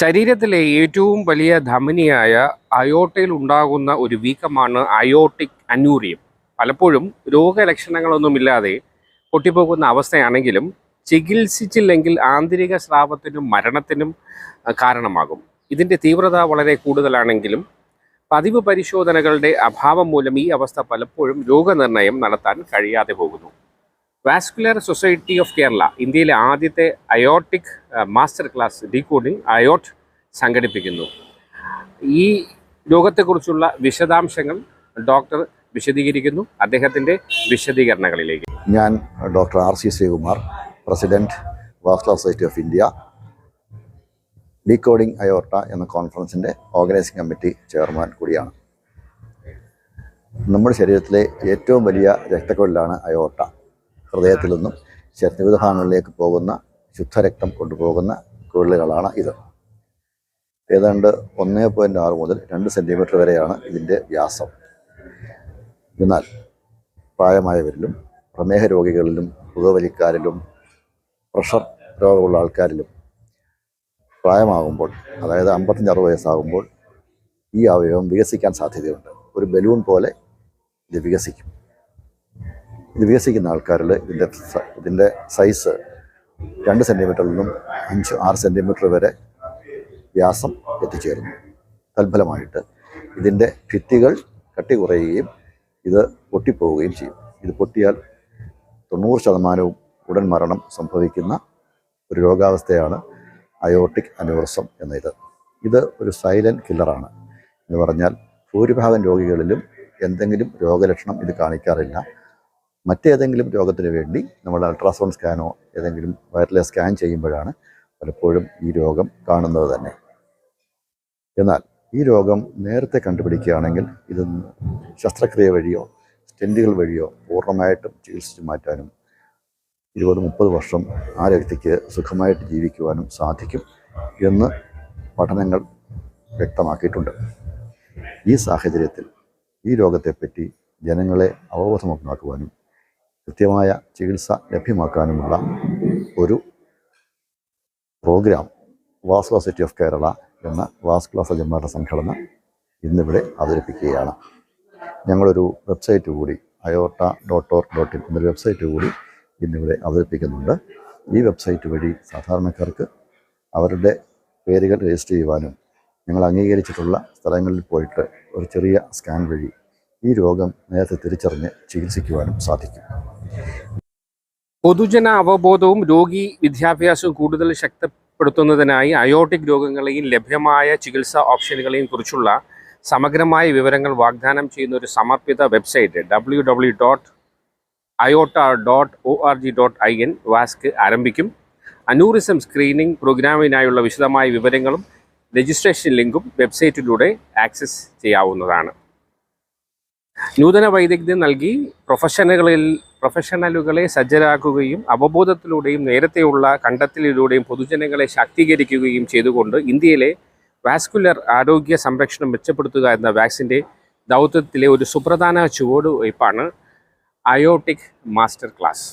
ശരീരത്തിലെ ഏറ്റവും വലിയ ധമനിയായ അയോട്ടയിൽ ഉണ്ടാകുന്ന ഒരു വീക്കമാണ് അയോട്ടിക് അനൂറിയം. പലപ്പോഴും രോഗലക്ഷണങ്ങളൊന്നുമില്ലാതെ പൊട്ടിപ്പോകുന്ന അവസ്ഥയാണെങ്കിലും ചികിത്സിച്ചില്ലെങ്കിൽ ആന്തരിക സ്രാവത്തിനും മരണത്തിനും കാരണമാകും. ഇതിന്റെ തീവ്രത വളരെ കൂടുതലാണെങ്കിലും പതിവ് പരിശോധനകളുടെ അഭാവം മൂലം ഈ അവസ്ഥ പലപ്പോഴും രോഗനിർണയം നടത്താൻ കഴിയാതെ പോകുന്നു. വാസ്കുലർ സൊസൈറ്റി ഓഫ് കേരള ഇന്ത്യയിലെ ആദ്യത്തെ aortic master class decoding aorta സംഘടിപ്പിക്കുന്നു. ഈ രോഗത്തെക്കുറിച്ചുള്ള വിശദാംശങ്ങൾ ഡോക്ടർ വിശദീകരിക്കുന്നു. അദ്ദേഹത്തിന്റെ വിശദീകരണങ്ങളിലേക്ക്. ഞാൻ doctor R C Sreekumar president vascular society of India decoding aorta എന്ന കോൺഫറൻസിന്റെ ഓർഗനൈസിംഗ് കമ്മിറ്റി ചെയർമാൻ കൂടിയാണ്. നമ്മുടെ ശരീരത്തിലെ ഏറ്റവും വലിയ രക്തക്കുഴലാണ് അയോർട്ട ഹൃദയത്തിൽ നിന്നും വിവിധ പോകുന്ന ശുദ്ധരക്തം കൊണ്ടുപോകുന്ന കുഴലുകളാണ് ഇത്. ഏതാണ്ട് ഒന്നേ പോയിന്റ് ആറ് മുതൽ രണ്ട് സെന്റിമീറ്റർ വരെയാണ് ഇതിന്റെ വ്യാസം. എന്നാൽ പ്രായമായവരിലും പ്രമേഹ രോഗികളിലും പുകവലിക്കാരിലും പ്രഷർ രോഗമുള്ള ആൾക്കാരിലും പ്രായമാകുമ്പോൾ അതായത് അമ്പത്തഞ്ച് വയസ്സാകുമ്പോൾ ഈ അവയവം വികസിക്കാൻ സാധ്യതയുണ്ട്. ഒരു ബലൂൺ പോലെ ഇത് വികസിക്കും. ഇത് വികസിക്കുന്ന ആൾക്കാരിൽ ഇതിന്റെ ഇതിന്റെ സൈസ് രണ്ട് സെന്റിമീറ്ററിൽ നിന്നും അഞ്ച് ആറ് സെന്റിമീറ്റർ വരെ വ്യാസം എത്തിച്ചേരുന്നു. തൽഫലമായിട്ട് ഇതിന്റെ ഭിത്തികൾ കട്ടി കുറയുകയും ഇത് പൊട്ടിപ്പോവുകയും ചെയ്യും. ഇത് പൊട്ടിയാൽ തൊണ്ണൂറ് ശതമാനവും ഉടൻ മരണം സംഭവിക്കുന്ന ഒരു രോഗാവസ്ഥയാണ് അയോട്ടിക് എന്ന ഇത് ഇത് ഒരു സൈലന്റ് കില്ലറാണ് എന്ന് പറഞ്ഞാൽ ഭൂരിഭാഗം രോഗികളിലും എന്തെങ്കിലും രോഗലക്ഷണം ഇത് കാണിക്കാറില്ല. മറ്റേതെങ്കിലും രോഗത്തിന് വേണ്ടി നമ്മൾ അൾട്രാസൗണ്ട് സ്കാനോ ഏതെങ്കിലും വയറിലെ സ്കാൻ ചെയ്യുമ്പോഴാണ് പലപ്പോഴും ഈ രോഗം കാണുന്നത് തന്നെ. എന്നാൽ ഈ രോഗം നേരത്തെ കണ്ടുപിടിക്കുകയാണെങ്കിൽ ഇത് ശസ്ത്രക്രിയ വഴിയോ സ്റ്റെന്റുകൾ വഴിയോ പൂർണമായിട്ടും ചികിത്സിച്ച് മാറ്റാനും ഇരുപത് മുപ്പത് വർഷം ആ വ്യക്തിക്ക് സുഖമായിട്ട് ജീവിക്കുവാനും സാധിക്കും എന്ന് പഠനങ്ങൾ വ്യക്തമാക്കിയിട്ടുണ്ട്. ഈ സാഹചര്യത്തിൽ ഈ രോഗത്തെപ്പറ്റി ജനങ്ങളെ അവബോധമാക്കുവാനും കൃത്യമായ ചികിത്സ ലഭ്യമാക്കാനുമുള്ള ഒരു program vascular society of Kerala എന്ന വാസ്കുല സജ്ജന്മാരുടെ സംഘടന ഇന്നിവിടെ അവതരിപ്പിക്കുകയാണ്. ഞങ്ങളൊരു വെബ്സൈറ്റ് കൂടി aorta dot org dot in എന്നൊരു വെബ്സൈറ്റ് കൂടി ഇന്നിവിടെ അവതരിപ്പിക്കുന്നുണ്ട്. ഈ വെബ്സൈറ്റ് വഴി സാധാരണക്കാർക്ക് അവരുടെ പേരുകൾ രജിസ്റ്റർ ചെയ്യുവാനും ഞങ്ങൾ അംഗീകരിച്ചിട്ടുള്ള സ്ഥലങ്ങളിൽ പോയിട്ട് ഒരു ചെറിയ സ്കാൻ വഴി ഈ രോഗം നേരത്തെ തിരിച്ചറിഞ്ഞ് ചികിത്സിക്കുവാനും സാധിക്കും. പൊതുജന അവബോധവും രോഗി വിദ്യാഭ്യാസവും കൂടുതൽ ശക്തിപ്പെടുത്തുന്നതിനായി അയോട്ടിക് രോഗങ്ങളെയും ലഭ്യമായ ചികിത്സാ ഓപ്ഷനുകളെയും കുറിച്ചുള്ള സമഗ്രമായ വിവരങ്ങൾ വാഗ്ദാനം ചെയ്യുന്ന ഒരു സമർപ്പിത website W W dot aorta dot O R G dot I N വാസ്ക് ആരംഭിക്കും. അനൂറിസം സ്ക്രീനിംഗ് പ്രോഗ്രാമിനായുള്ള വിശദമായ വിവരങ്ങളും രജിസ്ട്രേഷൻ ലിങ്കും വെബ്സൈറ്റിലൂടെ ആക്സസ് ചെയ്യാവുന്നതാണ്. നൂതന വൈദഗ്ധ്യം നൽകി പ്രൊഫഷണലുകളിൽ പ്രൊഫഷണലുകളെ സജ്ജരാക്കുകയും അവബോധത്തിലൂടെയും നേരത്തെയുള്ള കണ്ടെത്തലിലൂടെയും പൊതുജനങ്ങളെ ശാക്തീകരിക്കുകയും ചെയ്തുകൊണ്ട് ഇന്ത്യയിലെ വാസ്കുലർ ആരോഗ്യ സംരക്ഷണം മെച്ചപ്പെടുത്തുക എന്ന വാക്സിന്റെ ദൗത്യത്തിലെ ഒരു സുപ്രധാന ചുവടുവയ്പ്പാണ് അയോട്ടിക് മാസ്റ്റർ ക്ലാസ്.